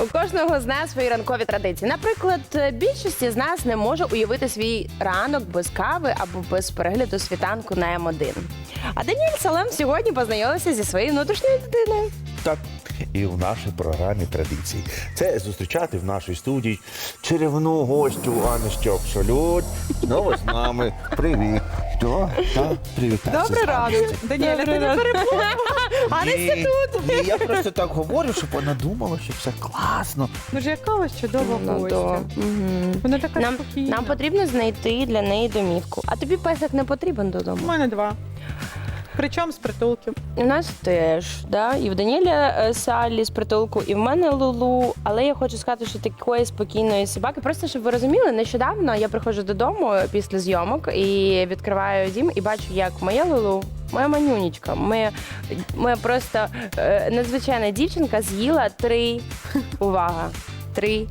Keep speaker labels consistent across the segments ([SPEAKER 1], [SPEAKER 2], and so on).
[SPEAKER 1] У кожного з нас свої ранкові традиції. Наприклад, більшості з нас не може уявити свій ранок без кави або без перегляду світанку на М1. А Даніель Салем сьогодні познайомився зі своєю внутрішньою дитиною.
[SPEAKER 2] Так, і в нашій програмі традиції. Це зустрічати в нашій студії чарівну гостю Анну Щопшолють. Знову з нами. Привіт. Що? Так, привіт.
[SPEAKER 3] Добрий ранок. Даніеля, ти не перепутала.
[SPEAKER 2] Анеся тут. Ні, я просто так говорю, щоб вона думала, що все класно.
[SPEAKER 3] Ну ж яка у вас чудова
[SPEAKER 1] Ну,
[SPEAKER 3] гостя.
[SPEAKER 1] мгм.
[SPEAKER 3] Вона така
[SPEAKER 1] Нам,
[SPEAKER 3] спокійна.
[SPEAKER 1] нам потрібно знайти для неї домівку. А тобі песик не потрібен
[SPEAKER 3] У
[SPEAKER 1] додому.
[SPEAKER 3] мене два. Причому з притулків.
[SPEAKER 1] У нас теж, да? і в Даніеля е, Салі з притулку, і в мене Лулу. Але я хочу сказати, що такої спокійної собаки. Просто щоб ви розуміли, нещодавно я приходжу додому після зйомок і відкриваю дім і бачу, як моя Лулу. Моя манюнічка, моя, моя просто е, надзвичайна дівчинка з'їла три увага, три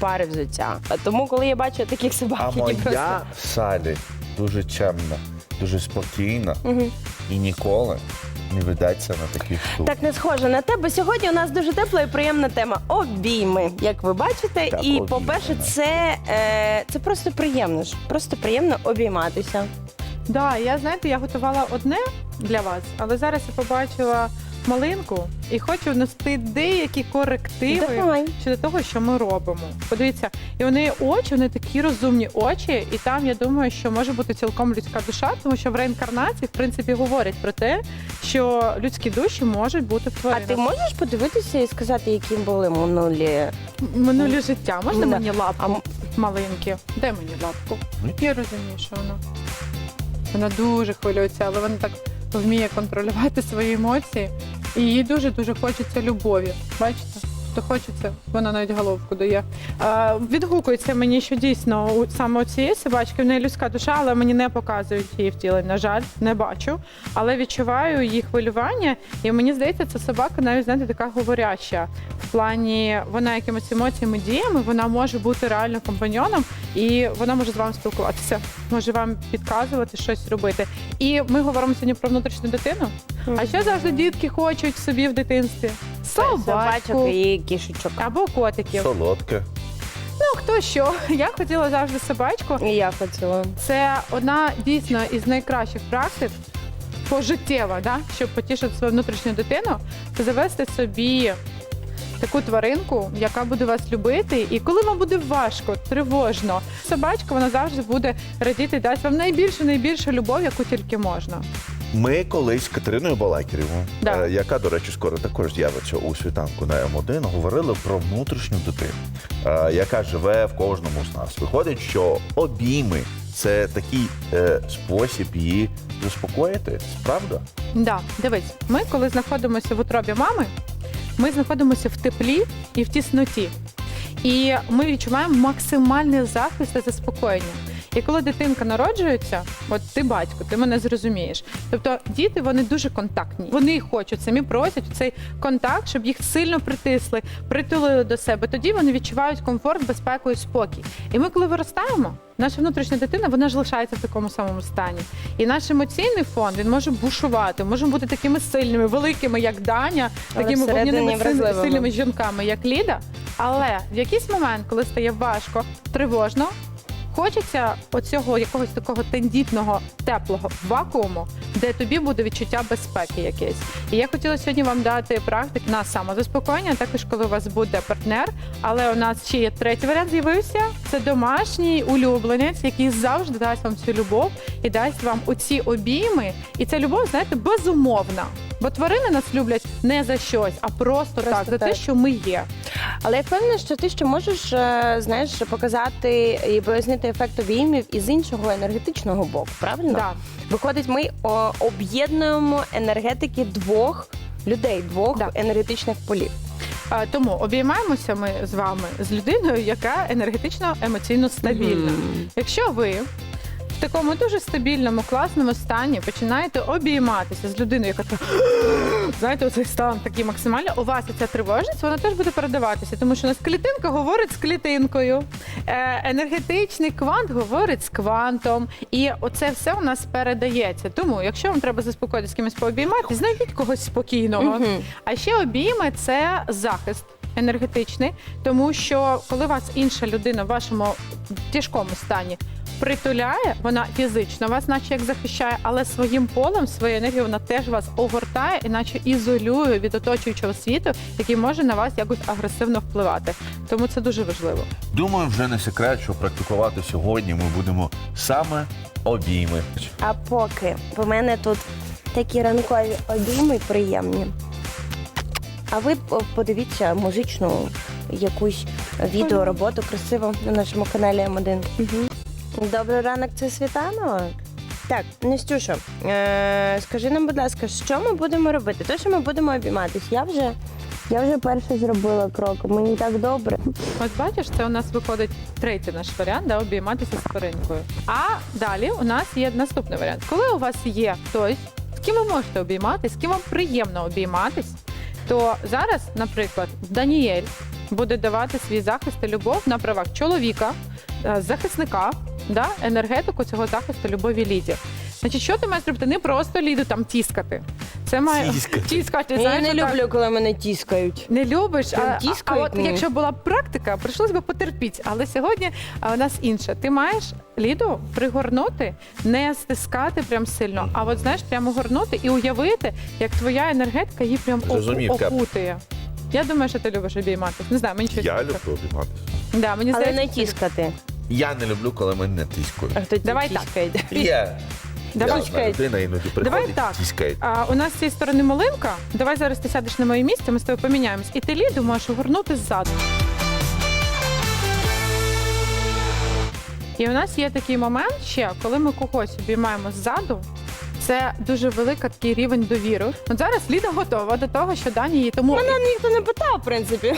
[SPEAKER 1] пари взуття. Тому, коли я бачу таких собак,
[SPEAKER 2] А
[SPEAKER 1] які просто
[SPEAKER 2] Салі дуже чемна, дуже спокійна
[SPEAKER 1] Мгм.
[SPEAKER 2] І ніколи не ведеться на таких штук.
[SPEAKER 1] Так не схоже на тебе. Сьогодні у нас дуже тепла і приємна тема обійми, як ви бачите.
[SPEAKER 2] Так,
[SPEAKER 1] і
[SPEAKER 2] обійми,
[SPEAKER 1] по-перше, це, е, це просто приємно ж. Просто приємно обійматися.
[SPEAKER 3] Да, я знаєте, я готувала одне для вас, але зараз я побачила малинку і хочу внести деякі корективи
[SPEAKER 1] Давай.
[SPEAKER 3] щодо того, що ми робимо. Подивіться, і вони очі, вони такі розумні очі, і там я думаю, що може бути цілком людська душа, тому що в реінкарнації в принципі говорять про те, що людські душі можуть бути в
[SPEAKER 1] А
[SPEAKER 3] тваринах.
[SPEAKER 1] ти можеш подивитися і сказати, які були минулі?
[SPEAKER 3] Минулі життя. Можна
[SPEAKER 1] Да.
[SPEAKER 3] мені лапку
[SPEAKER 1] А м-
[SPEAKER 3] маленькі? Де мені лапку? Я розумію, що вона. Вона дуже хвилюється, але вона так вміє контролювати свої емоції. І їй дуже-дуже хочеться любові. Бачите? То хочеться, вона навіть головку дає. Е, відгукується мені, що дійсно у, саме цієї собачки в неї людська душа, але мені не показують її втілення. На жаль, не бачу. Але відчуваю її хвилювання, і мені здається, ця собака навіть знаєте, така говоряща. В плані вона якимись емоціями діями, вона може бути реально компаньйоном, і вона може з вами спілкуватися, може вам підказувати щось робити. І ми говоримо сьогодні про внутрішню дитину. А що завжди дітки хочуть собі в дитинстві?
[SPEAKER 1] Собачок і кішечок.
[SPEAKER 3] або котиків.
[SPEAKER 2] Солодке.
[SPEAKER 3] Ну хто що? Я хотіла завжди собачку.
[SPEAKER 1] І я хотіла.
[SPEAKER 3] Це одна дійсно із найкращих практик пожиттєва, да? щоб потішити свою внутрішню дитину, це завести собі таку тваринку, яка буде вас любити. І коли вам буде важко, тривожно, собачка вона завжди буде радіти, дасть вам найбільшу, найбільшу любов, яку тільки можна.
[SPEAKER 2] Ми колись з Катериною Балакірєвою,
[SPEAKER 3] Да.
[SPEAKER 2] е, яка, до речі, скоро також з'явиться у світанку на М1, говорили про внутрішню дитину, е, яка живе в кожному з нас. Виходить, що обійми це такий е, спосіб її заспокоїти. Правда?
[SPEAKER 3] Да, дивись, ми коли знаходимося в утробі мами, ми знаходимося в теплі і в тісноті. І ми відчуваємо максимальний захист та заспокоєння. І коли дитинка народжується, от ти батько, ти мене зрозумієш. Тобто діти вони дуже контактні. Вони хочуть самі просять цей контакт, щоб їх сильно притисли, притулили до себе. Тоді вони відчувають комфорт, безпеку і спокій. І ми, коли виростаємо, наша внутрішня дитина вона ж лишається в такому самому стані. І наш емоційний фон він може бушувати, можемо бути такими сильними, великими, як Даня, такими вогняними силь- сильними жінками, як Ліда. Але в якийсь момент, коли стає важко, тривожно. Хочеться оцього якогось такого тендітного теплого вакууму, де тобі буде відчуття безпеки якесь. І я хотіла сьогодні вам дати практик на самозаспокоєння, також коли у вас буде партнер. Але у нас ще є третій варіант з'явився. Це домашній улюбленець, який завжди дасть вам цю любов і дасть вам оці обійми. І ця любов, знаєте, безумовна. Бо тварини нас люблять не за щось, а просто,
[SPEAKER 1] Просто
[SPEAKER 3] так, за те, що ми є.
[SPEAKER 1] Але я впевнена, що ти ще можеш е, знаєш, показати і пояснити ефект обіймів із іншого енергетичного боку, правильно?
[SPEAKER 3] Да.
[SPEAKER 1] Виходить, ми о, об'єднуємо енергетики двох людей, двох
[SPEAKER 3] Да.
[SPEAKER 1] енергетичних полів.
[SPEAKER 3] Тому обіймаємося ми з вами з людиною, яка енергетично емоційно стабільна. Якщо ви в такому дуже стабільному, класному стані починаєте обійматися з людиною, яка така, знаєте, оцей стан такий максимальний, у вас ця тривожність, вона теж буде передаватися, тому що у нас клітинка говорить з клітинкою, е, енергетичний квант говорить з квантом, і оце все у нас передається. Тому, якщо вам треба заспокоїти з кимось пообіймати, знайдіть когось спокійного.
[SPEAKER 1] Мгм.
[SPEAKER 3] А ще обійми це захист. Енергетичний, тому що коли вас інша людина в вашому тяжкому стані притуляє, вона фізично вас, наче як захищає, але своїм полем, своєю енергією вона теж вас огортає, і наче ізолює від оточуючого світу, який може на вас якось агресивно впливати. Тому це дуже важливо.
[SPEAKER 2] Думаю, вже не секрет, що практикувати сьогодні ми будемо саме обійми.
[SPEAKER 1] А поки в мене тут такі ранкові обійми приємні. А ви подивіться музичну якусь відеороботу красиву на нашому каналі М1. Угу. Добрий ранок, це Світлана. Так, Настюша, е- скажи нам, будь ласка, що ми будемо робити? То, що ми будемо обійматись, я вже, я вже перше зробила крок. Мені так добре.
[SPEAKER 3] Ось бачиш, це у нас виходить третій наш варіант, да, обійматися з тваринкою. А далі у нас є наступний варіант. Коли у вас є хтось, з ким ви можете обійматись, з ким вам приємно обійматись, то зараз, наприклад, Даніель буде давати свій захист і любов на правах чоловіка, е, захисника, да, енергетику цього захисту любові Ліді. Значить, що ти маєш зробити? Не просто Ліду там тіскати. Це має
[SPEAKER 2] Тіскати.
[SPEAKER 3] тіскати.
[SPEAKER 1] Я
[SPEAKER 3] знаєш,
[SPEAKER 1] не
[SPEAKER 3] отак.
[SPEAKER 1] люблю, коли мене тіскають.
[SPEAKER 3] Не любиш, а,
[SPEAKER 1] Прям
[SPEAKER 3] а, а
[SPEAKER 1] тіскають
[SPEAKER 3] от
[SPEAKER 1] мені.
[SPEAKER 3] якщо була б практика, прийшлось би потерпіти. Але сьогодні а, у нас інше. Ти маєш ліду пригорнути, не стискати прям сильно, а от знаєш, прямо горнути і уявити, як твоя енергетика її прям
[SPEAKER 2] Зрозумів, Кеп.
[SPEAKER 3] окутує. Я думаю, що ти любиш обійматися. Не знаю, мені щось.
[SPEAKER 2] Я
[SPEAKER 3] так.
[SPEAKER 2] люблю обійматися.
[SPEAKER 3] Да, мені
[SPEAKER 1] Але
[SPEAKER 3] здається,
[SPEAKER 1] не
[SPEAKER 3] що ти
[SPEAKER 1] тіскати.
[SPEAKER 2] Я не люблю, коли мене тискають.
[SPEAKER 1] А хто
[SPEAKER 3] Давай так.
[SPEAKER 1] тіскає?
[SPEAKER 3] Давай,
[SPEAKER 2] Я людина іноді
[SPEAKER 3] Давай
[SPEAKER 2] приходить,
[SPEAKER 3] так.
[SPEAKER 2] тискає.
[SPEAKER 3] А, у нас з цієї сторони малинка. Давай зараз ти сядеш на моє місце, ми з тобою поміняємось. І ти ліду можеш огорнути ззаду. І у нас є такий момент ще, коли ми когось обіймаємо ззаду. Це дуже великий такий рівень довіри. От зараз Ліда готова до того, що Дані її тому.
[SPEAKER 1] Мене ніхто не питав, в принципі.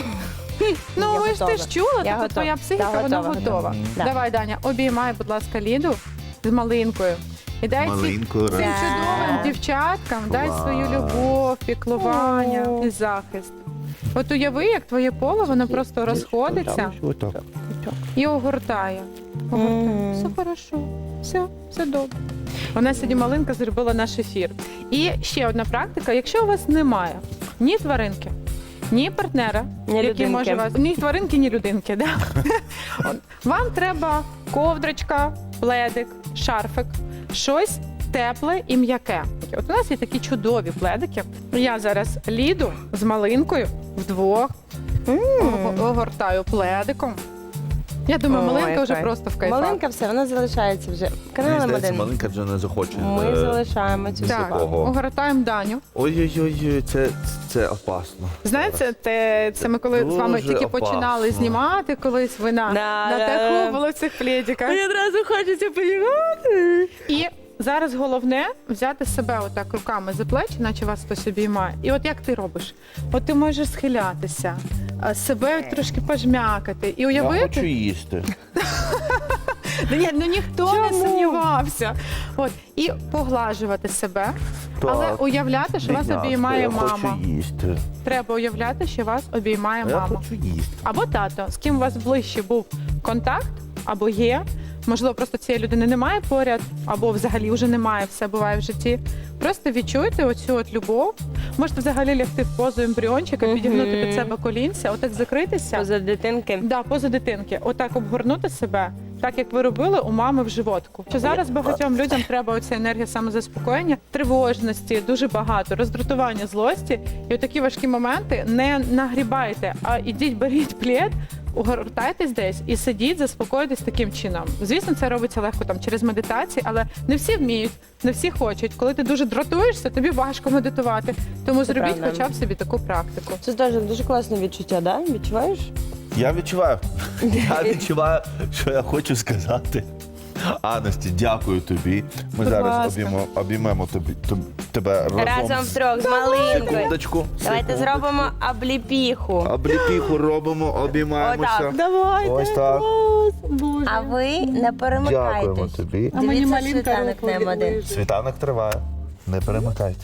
[SPEAKER 3] ну
[SPEAKER 1] Я
[SPEAKER 3] ви ж ти
[SPEAKER 1] готова.
[SPEAKER 3] ж чула,
[SPEAKER 1] Я
[SPEAKER 3] тобто
[SPEAKER 1] готова.
[SPEAKER 3] твоя психіка
[SPEAKER 1] Да,
[SPEAKER 3] вона
[SPEAKER 1] готова.
[SPEAKER 3] готова.
[SPEAKER 1] Да.
[SPEAKER 3] Давай, Даня, обіймай, будь ласка, Ліду з малинкою. І дай Цим
[SPEAKER 1] Да.
[SPEAKER 3] чудовим дівчаткам дай
[SPEAKER 2] Клас.
[SPEAKER 3] свою любов, піклування і захист. От уяви, як твоє поле воно просто розходиться
[SPEAKER 2] Отак.
[SPEAKER 3] і огортає. Огортає.
[SPEAKER 1] Мгм.
[SPEAKER 3] Все хорошо, все, все добре. Вона сьогодні малинка зробила наш ефір. І ще одна практика: якщо у вас немає ні тваринки, ні партнера,
[SPEAKER 1] Ні
[SPEAKER 3] який
[SPEAKER 1] людинки.
[SPEAKER 3] може вас ні тваринки, ні людинки. Да? От. Вам треба ковдрочка, пледик, шарфик, щось тепле і м'яке. От у нас є такі чудові пледики. Я зараз ліду з малинкою вдвох ого- огортаю пледиком. Я думаю,
[SPEAKER 1] Ой,
[SPEAKER 3] вже
[SPEAKER 1] кайф.
[SPEAKER 3] просто в кайфах.
[SPEAKER 1] Маленька все, вона залишається вже.
[SPEAKER 2] Мені
[SPEAKER 1] Канал
[SPEAKER 2] здається,
[SPEAKER 1] М1.
[SPEAKER 2] маленька вже не захоче.
[SPEAKER 1] Ми
[SPEAKER 2] Е,
[SPEAKER 1] залишаємо цю
[SPEAKER 3] Так,
[SPEAKER 1] собаку.
[SPEAKER 2] Ого.
[SPEAKER 3] огортаємо Даню.
[SPEAKER 2] Ой-ой-ой, це, це опасно.
[SPEAKER 3] Знаєте, те, це ми коли з вами
[SPEAKER 2] Дуже
[SPEAKER 3] тільки
[SPEAKER 2] опасно.
[SPEAKER 3] починали знімати колись ви на,
[SPEAKER 1] Да,
[SPEAKER 3] на
[SPEAKER 1] да,
[SPEAKER 3] таку
[SPEAKER 1] да.
[SPEAKER 3] було в цих пледиках.
[SPEAKER 1] одразу хочеться поїхати.
[SPEAKER 3] І зараз головне взяти себе отак руками за плечі, наче вас хтось обіймає. І от як ти робиш? От ти можеш схилятися, а, себе трошки пожмякати і
[SPEAKER 2] Я хочу
[SPEAKER 3] уявити.
[SPEAKER 2] їсти.
[SPEAKER 3] Ну, ні, ну ніхто не
[SPEAKER 1] Чому?
[SPEAKER 3] сумнівався. От і поглажувати себе, але
[SPEAKER 2] Так.
[SPEAKER 3] уявляти, що вас обіймає
[SPEAKER 2] я
[SPEAKER 3] мама.
[SPEAKER 2] хочу їсти.
[SPEAKER 3] Треба уявляти, що вас обіймає
[SPEAKER 2] Я
[SPEAKER 3] мама.
[SPEAKER 2] хочу їсти.
[SPEAKER 3] або тато, з ким у вас ближче був контакт, або є. Можливо, просто цієї людини немає поряд, або взагалі вже немає, все буває в житті. Просто відчуйте оцю от любов. Можете взагалі лягти в позу ембріончика,
[SPEAKER 1] Мгм.
[SPEAKER 3] підігнути під себе колінця, отак закритися.
[SPEAKER 1] Поза дитинки.
[SPEAKER 3] Да, поза дитинки, отак обгорнути себе, так як ви робили у мами в животку. Що зараз багатьом людям треба оця енергія самозаспокоєння, тривожності, дуже багато, роздратування, злості. І отакі важкі моменти не нагрібайте, а ідіть, беріть плід, угортайтесь десь і сидіть, заспокойтесь таким чином. Звісно, це робиться легко там через медитації, але не всі вміють, не всі хочуть. Коли ти дуже дратуєшся, тобі важко медитувати. Тому
[SPEAKER 1] Це
[SPEAKER 3] зробіть
[SPEAKER 1] правда.
[SPEAKER 3] хоча б собі таку практику.
[SPEAKER 1] Це теж дуже класне відчуття, да? Відчуваєш?
[SPEAKER 2] Я відчуваю. Я відчуваю, що я хочу сказати. Анасті, дякую тобі. Ми
[SPEAKER 3] Будь
[SPEAKER 2] зараз
[SPEAKER 3] ласка.
[SPEAKER 2] обіймемо, обіймемо тобі, тоб- тебе разом.
[SPEAKER 1] Разом
[SPEAKER 2] з-
[SPEAKER 1] втрьох з малинкою.
[SPEAKER 2] Секундочку.
[SPEAKER 1] Давайте
[SPEAKER 2] секундочку.
[SPEAKER 1] зробимо обліпіху.
[SPEAKER 2] Обліпіху робимо, обіймаємося.
[SPEAKER 1] Отак. Давайте.
[SPEAKER 2] Ось так.
[SPEAKER 1] А ви не
[SPEAKER 2] Дякуємо
[SPEAKER 1] перемикайтесь.
[SPEAKER 2] тобі.
[SPEAKER 3] А мені
[SPEAKER 1] Дивіться
[SPEAKER 3] малинка
[SPEAKER 1] світанок
[SPEAKER 3] руку
[SPEAKER 1] М1.
[SPEAKER 2] Світанок триває. Не перемикайтесь.